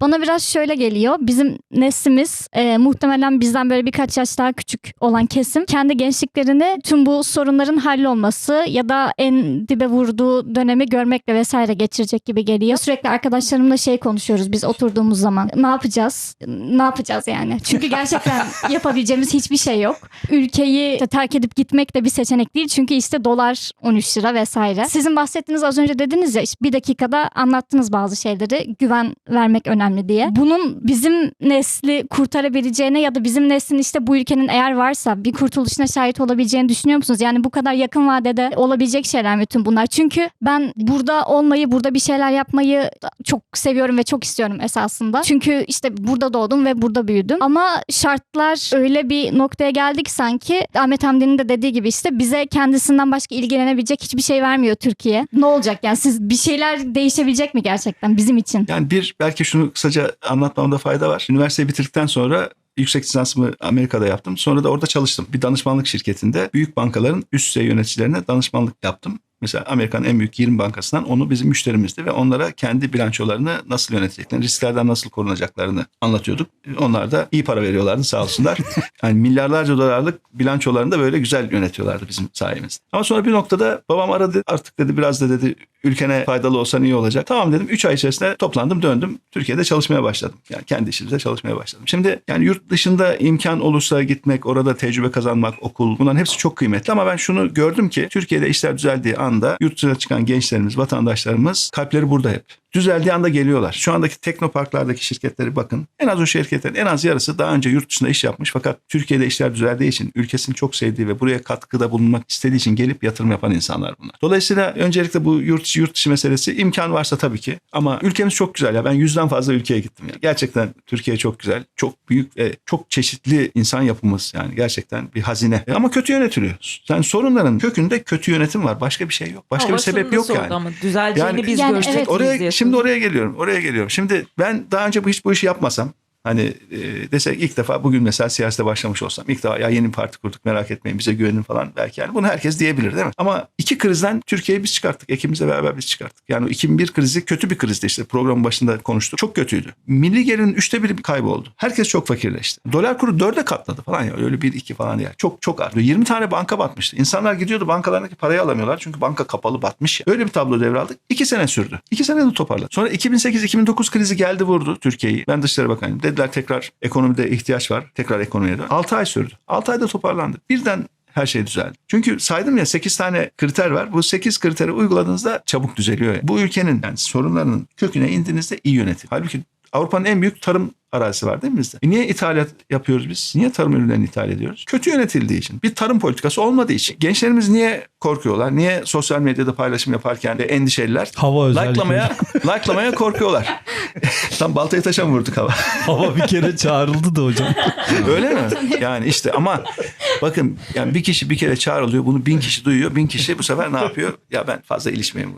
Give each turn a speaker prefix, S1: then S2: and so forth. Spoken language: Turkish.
S1: Bana biraz şöyle geliyor. Bizim neslimiz e, muhtemelen bizden böyle birkaç yaş daha küçük olan kesim kendi gençliklerini tüm bu sorunların hallolması ya da en dibe vurduğu dönemi görmekle vesaire geçirecek gibi geliyor. Sürekli arkadaşlarımla şey konuşuyoruz biz oturduğumuz zaman. Ne yapacağız? Ne yapacağız yani? Çünkü gerçekten yapabileceğimiz hiçbir şey yok. Ülkeyi işte terk edip gitmek de bir seçenek değil. Çünkü işte dolar 13 lira vesaire. Sizin bahsettiğiniz az önce dediniz ya işte bir dakikada anlattınız bazı şeyleri. Güven vermek önemli diye. Bunun bizim nesli kurtarabileceğine ya da bizim neslin işte bu ülkenin eğer varsa bir kurtuluşuna şahit olabileceğini düşünüyor musunuz? Yani bu kadar yakın vadede olabilecek şeyler mi tüm bunlar? Çünkü ben burada olmayı, burada bir şeyler yapmayı çok seviyorum ve çok istiyorum esasında. Çünkü işte burada doğdum ve burada büyüdüm. Ama şartlar öyle bir noktaya geldik sanki Ahmet Hamdi'nin de dediği gibi işte bize kendisinden başka ilgilenebilecek hiçbir şey vermiyor Türkiye. Ne olacak yani siz bir şeyler değişebilecek mi gerçekten bizim için?
S2: Yani bir belki şunu kısaca anlatmamda fayda var. Üniversiteyi bitirdikten sonra yüksek lisansımı Amerika'da yaptım. Sonra da orada çalıştım. Bir danışmanlık şirketinde büyük bankaların üst düzey yöneticilerine danışmanlık yaptım. Mesela Amerika'nın en büyük 20 bankasından onu bizim müşterimizdi ve onlara kendi bilançolarını nasıl yöneteceklerini, risklerden nasıl korunacaklarını anlatıyorduk. Onlar da iyi para veriyorlardı sağ olsunlar. yani milyarlarca dolarlık bilançolarını da böyle güzel yönetiyorlardı bizim sayemizde. Ama sonra bir noktada babam aradı artık dedi biraz da dedi ülkene faydalı olsan iyi olacak. Tamam dedim 3 ay içerisinde toplandım döndüm. Türkiye'de çalışmaya başladım. Yani kendi işimizde çalışmaya başladım. Şimdi yani yurt dışında imkan olursa gitmek, orada tecrübe kazanmak, okul bunların hepsi çok kıymetli ama ben şunu gördüm ki Türkiye'de işler düzeldiği anda yurt dışına çıkan gençlerimiz, vatandaşlarımız kalpleri burada hep. Düzeldiği anda geliyorlar. Şu andaki teknoparklardaki şirketleri bakın. En az o şirketlerin en az yarısı daha önce yurt dışında iş yapmış fakat Türkiye'de işler düzeldiği için ülkesini çok sevdiği ve buraya katkıda bulunmak istediği için gelip yatırım yapan insanlar bunlar. Dolayısıyla öncelikle bu yurt içi yurt dışı meselesi imkan varsa tabii ki ama ülkemiz çok güzel ya ben yüzden fazla ülkeye gittim ya. Gerçekten Türkiye çok güzel. Çok büyük ve çok çeşitli insan yapımız yani gerçekten bir hazine. E Ama kötü yönetiliyor. Yani sorunların kökünde kötü yönetim var. Başka bir şey yok. Başka bir
S3: Havasını
S2: sebep yok yani.
S3: Ama düzeleceğini
S2: Yani-
S3: biz
S1: Yani
S3: görecek
S1: evet.
S2: Oraya şimdi oraya geliyorum. Oraya geliyorum. Şimdi ben daha önce bu hiç bu işi yapmasam hani e, desek ilk defa bugün mesela siyasete başlamış olsam ilk defa ya yeni bir parti kurduk merak etmeyin bize güvenin falan belki yani bunu herkes diyebilir değil mi? Ama iki krizden Türkiye'yi biz çıkarttık. Ekibimizle beraber biz çıkarttık. Yani o 2001 krizi kötü bir krizdi işte programın başında konuştuk. Çok kötüydü. Milli gelirin üçte biri kayboldu. Herkes çok fakirleşti. Dolar kuru dörde katladı falan ya öyle bir iki falan ya. Çok çok arttı. 20 tane banka batmıştı. İnsanlar gidiyordu bankalarındaki parayı alamıyorlar çünkü banka kapalı batmış ya. Böyle bir tablo devraldık. İki sene sürdü. İki sene de toparladı. Sonra 2008-2009 krizi geldi vurdu Türkiye'yi. Ben Dışişleri Bakanıyım. Dediler tekrar ekonomide ihtiyaç var. Tekrar ekonomiye dön. 6 ay sürdü. 6 ayda toparlandı. Birden her şey düzeldi. Çünkü saydım ya 8 tane kriter var. Bu 8 kriteri uyguladığınızda çabuk düzeliyor. Yani. Bu ülkenin yani sorunlarının köküne indiğinizde iyi yönetim. Halbuki Avrupa'nın en büyük tarım arazisi var değil mi bizde? E niye ithalat yapıyoruz biz? Niye tarım ürünlerini ithal ediyoruz? Kötü yönetildiği için. Bir tarım politikası olmadığı için. Gençlerimiz niye korkuyorlar? Niye sosyal medyada paylaşım yaparken de endişeliler?
S4: Hava özellikle.
S2: Like'lamaya, like'lamaya korkuyorlar. Tam baltayı taşa mı vurduk hava?
S4: Hava bir kere çağrıldı da hocam.
S2: Öyle mi? Yani işte ama bakın yani bir kişi bir kere çağrılıyor bunu bin kişi duyuyor. Bin kişi bu sefer ne yapıyor? Ya ben fazla ilişmeyeyim.